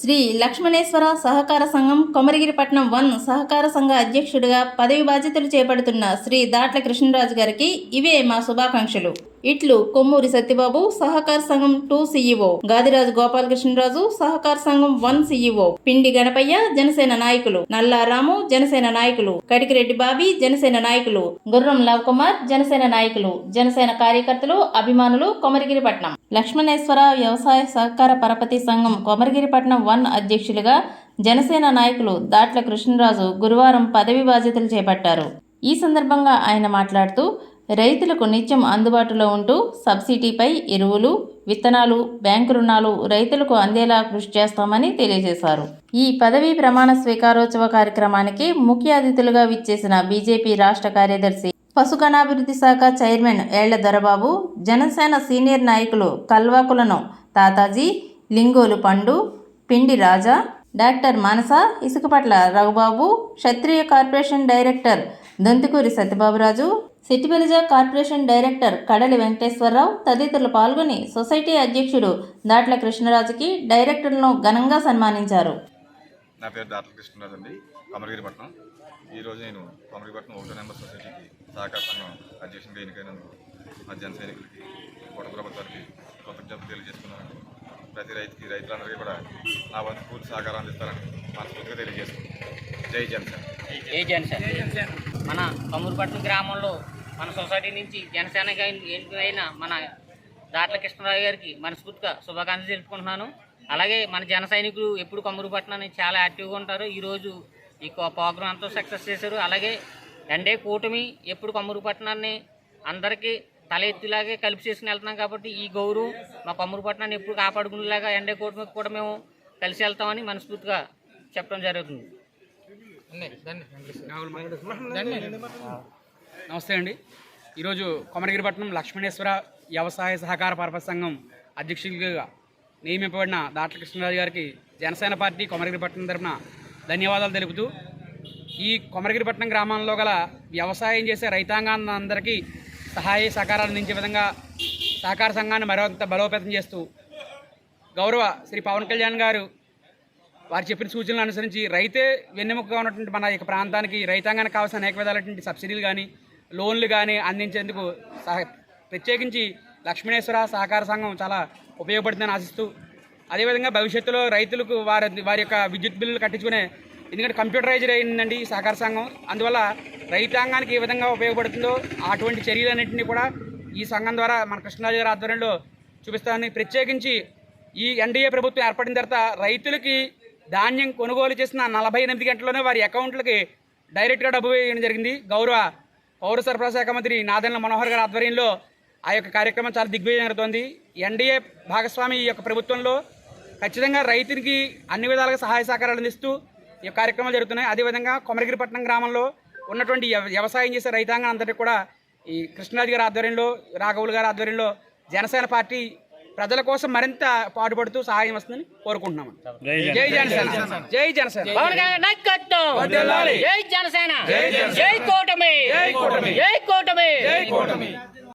శ్రీ లక్ష్మణేశ్వర సహకార సంఘం కొమరగిరిపట్నం వన్ సహకార సంఘ అధ్యక్షుడిగా పదవి బాధ్యతలు చేపడుతున్న శ్రీ దాట్ల కృష్ణరాజు గారికి ఇవే మా శుభాకాంక్షలు. ఇట్లు కొమ్మూరి సత్యబాబు సహకార సంఘం టూ సీఈఓ. గాదిరాజు గోపాలకృష్ణరాజు సహకార సంఘం వన్ సీఈఓ. పిండి గణపయ్య జనసేన నాయకులు. నల్లారాము జనసేన నాయకులు. కడికిరెడ్డి బాబీ జనసేన నాయకులు. గుర్రం లవ్ కుమార్ జనసేన నాయకులు. జనసేన కార్యకర్తలు అభిమానులు కొమరగిరిపట్నం లక్ష్మణేశ్వర వ్యవసాయ సహకార పరపతి సంఘం కొమరగిరిపట్నం వన్ అధ్యక్షులుగా జనసేన నాయకులు దాట్ల కృష్ణరాజు గురువారం పదవి బాధ్యతలు చేపట్టారు. ఈ సందర్భంగా ఆయన మాట్లాడుతూ రైతులకు నిత్యం అందుబాటులో ఉంటూ సబ్సిడీపై ఎరువులు విత్తనాలు బ్యాంకు రుణాలు రైతులకు అందేలా కృషి చేస్తామని తెలియజేశారు. ఈ పదవీ ప్రమాణ స్వీకారోత్సవ కార్యక్రమానికి ముఖ్య అతిథులుగా విచ్చేసిన బీజేపీ రాష్ట్ర కార్యదర్శి పశుగణాభివృద్ధి శాఖ చైర్మన్ ఏళ్ళ దొరబాబు జనసేన సీనియర్ నాయకులు కల్వాకులను Tataji Lingolu Pandu Pindi Raja doctor Manasa Isukapatla Raghubabu Kshatriya corporation director Donthukuri Satyababuraju సిటిబెలిజ corporation director Kadali Venkateswararao తదితరులు పాల్గొని సొసైటీ అధ్యక్షుడు దాట్ల కృష్ణరాజుకి డైరెక్టర్లను ఘనంగా సన్మానించారు. నా పేరు డాక్టర్ కృష్ణరాజు అండి కొమరగిరిపట్నం ఈరోజు నేను కొమరగిరిపట్నం ఒకటో నెంబర్ సొసైటీకి సహకార సంఘం అధ్యక్షునిగా ఎన్నికైనందుకు మా జన సైనికులకి కూట ప్రభుత్వానికి కృతజ్ఞతలు తెలియజేస్తున్నాను. ప్రతి రైతుకి రైతులందరికీ కూడా నా వంతు పూర్తి సహకారం అందిస్తారని మనస్ఫూర్తిగా తెలియజేస్తున్నాను. జై జనసేన. ఏ జనసేన. మన కమూరుపట్నం గ్రామంలో మన సొసైటీ నుంచి జనసేన అయిన మన దాట్ల కృష్ణరావు గారికి మనస్ఫూర్తిగా శుభాకాంక్షలు తెలుపుకుంటున్నాను. అలాగే మన జన సైనికులు ఎప్పుడు కమూరుపట్నాన్ని చాలా యాక్టివ్గా ఉంటారు. ఈరోజు ఈ ప్రోగ్రాం అంతా సక్సెస్ చేశారు. అలాగే ఎండే కూటమి ఎప్పుడు కమూరుపట్నాన్ని అందరికీ తల ఎత్తులాగే కలిపి చేసుకుని వెళ్తున్నాం కాబట్టి ఈ గౌరవం మా కమూరుపట్నాన్ని ఎప్పుడు కాపాడుకునేలాగా ఎండే కూటమికి కూడా మేము కలిసి వెళ్తామని మనస్ఫూర్తిగా చెప్పడం జరుగుతుంది. నమస్తే అండి. ఈరోజు కొమరగిరిపట్నం లక్ష్మణేశ్వర వ్యవసాయ సహకార పరపతి సంఘం అధ్యక్షులుగా నియమింపబడిన దాట్ల కృష్ణరాజు గారికి జనసేన పార్టీ కొమరగిరిపట్నం తరపున ధన్యవాదాలు తెలుపుతూ ఈ కొమరగిరిపట్నం గ్రామంలో గల వ్యవసాయం చేసే రైతాంగాన్ని అందరికీ సహాయ సహకారాలు అందించే విధంగా సహకార సంఘాన్ని మరింత బలోపేతం చేస్తూ గౌరవ శ్రీ పవన్ కళ్యాణ్ గారు వారు చెప్పిన సూచనలు అనుసరించి రైతే వెన్నెముకగా ఉన్నటువంటి మన యొక్క ప్రాంతానికి రైతాంగానికి కావాల్సిన అనేక విధాలైనటువంటి సబ్సిడీలు కానీ లోన్లు కానీ అందించేందుకు సహ ప్రత్యేకించి లక్ష్మణేశ్వర సహకార సంఘం చాలా ఉపయోగపడుతుందని ఆశిస్తూ అదేవిధంగా భవిష్యత్తులో రైతులకు వారి వారి యొక్క విద్యుత్ బిల్లులు కట్టించుకునే ఎందుకంటే కంప్యూటరైజ్డ్ అయిందండి సహకార సంఘం. అందువల్ల రైతాంగానికి ఏ విధంగా ఉపయోగపడుతుందో అటువంటి చర్యలన్నింటినీ కూడా ఈ సంఘం ద్వారా మన కృష్ణరాజు గారి ఆధ్వర్యంలో చూపిస్తామని ప్రత్యేకించి ఈ ఎన్డీఏ ప్రభుత్వం ఏర్పడిన తర్వాత రైతులకి ధాన్యం కొనుగోలు చేసిన నలభై ఎనిమిది గంటల్లోనే వారి అకౌంట్లకి డైరెక్ట్గా డబ్బు వేయడం జరిగింది. గౌరవ పౌర సరఫరా శాఖ మంత్రి నాదెండ్ల మనోహర్ గారి ఆధ్వర్యంలో ఆ యొక్క కార్యక్రమం చాలా దిగ్విజయం జరుగుతోంది. ఎన్డీఏ భాగస్వామి ఈ యొక్క ప్రభుత్వంలో ఖచ్చితంగా రైతునికి అన్ని విధాలుగా సహాయ సహకారాలు అందిస్తూ ఈ కార్యక్రమాలు జరుగుతున్నాయి. అదేవిధంగా కొమరగిరిపట్నం గ్రామంలో ఉన్నటువంటి వ్యవ- వ్యవసాయం చేసే రైతాంగం అందరికీ కూడా ఈ కృష్ణరాజు గారి ఆధ్వర్యంలో రాఘవులు గారి ఆధ్వర్యంలో జనసేన పార్టీ ప్రజల కోసం మరింత పాటుపడుతూ సహాయం వస్తుందని కోరుకుంటున్నాము జై జనసేన. జై జనసేన. జై జనసేన. జై జనసేన. జై కూటమి. జై కూటమి. జై కూటమి. జై కూటమి.